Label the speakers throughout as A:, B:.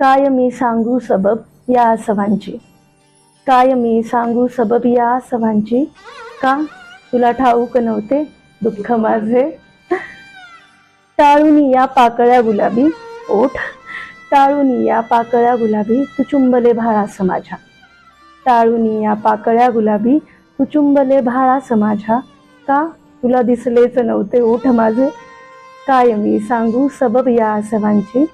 A: काय मी सांगू सबब या सवांची काय मी सांगू सबब या सवांची का? तुला ठाऊक नव्हते दुःख माझे? टाळून या पाकळ्या गुलाबी ओठ. टाळून या पाकळ्या गुलाबी तू चुंबले भाळा माझ्या. टाळून या पाकळ्या गुलाबी तू चुंबले भाळा माझ्या. का? तुला दिसलेच नव्हते ओठ माझे. काय मी सांगू सबब या सवांची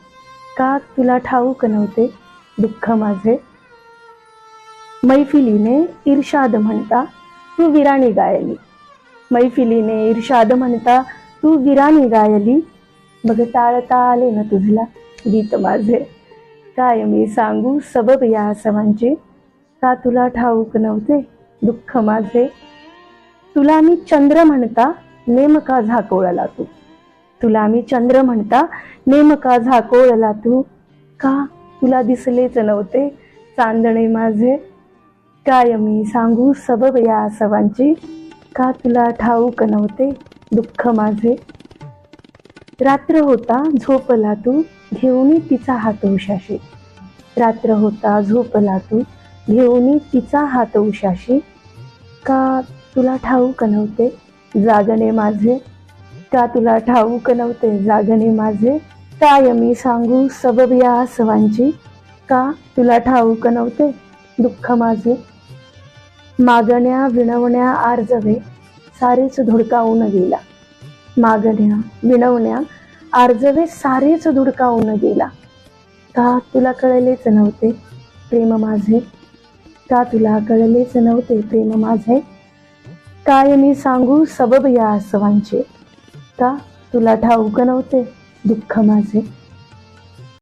A: का तुला ठाऊक नव्हते दुःख माझे? मैफिलीने इर्षाद म्हणता तू विराणी गायली. मैफिलीने इर्षाद म्हणता तू विराणी गायली. मग टाळता आले ना तुझला गीत माझे? काय मी सांगू सबब या सवांची? का तुला ठाऊक नव्हते दुःख माझे? तुला मी चंद्र म्हणता नेमका झाकोळला तू तुला आम्ही चंद्र म्हणता. नेमका झाकोळला तू का तुला दिसलेच नव्हते? चांदणे माझे. काय मी सांगू सबब या सवांची? का तुला ठाऊक नव्हते दुःख माझे? रात्र होता झोपला तू घेऊन तिचा हात उशाशी. रात्र होता झोपला तू घेऊन तिचा हात उशाशी. का तुला ठाऊक नव्हते? जागणे माझे. का तुला ठाऊक नव्हते जागणे माझे काय मी सांगू सबब या आसवांची? का तुला ठाऊक नव्हते दुःख माझे? मागण्या विणवण्या आर्जवे सारेच धुडकावून गेला. मागण्या विणवण्या आर्जवे सारेच धुडकावून गेला. का तुला कळलेच नव्हते प्रेम माझे? का तुला कळलेच नव्हते प्रेम माझे? काय मी सांगू सबब या आसवांचे? का? तुला ठाऊक नव्हते दुःख माझे.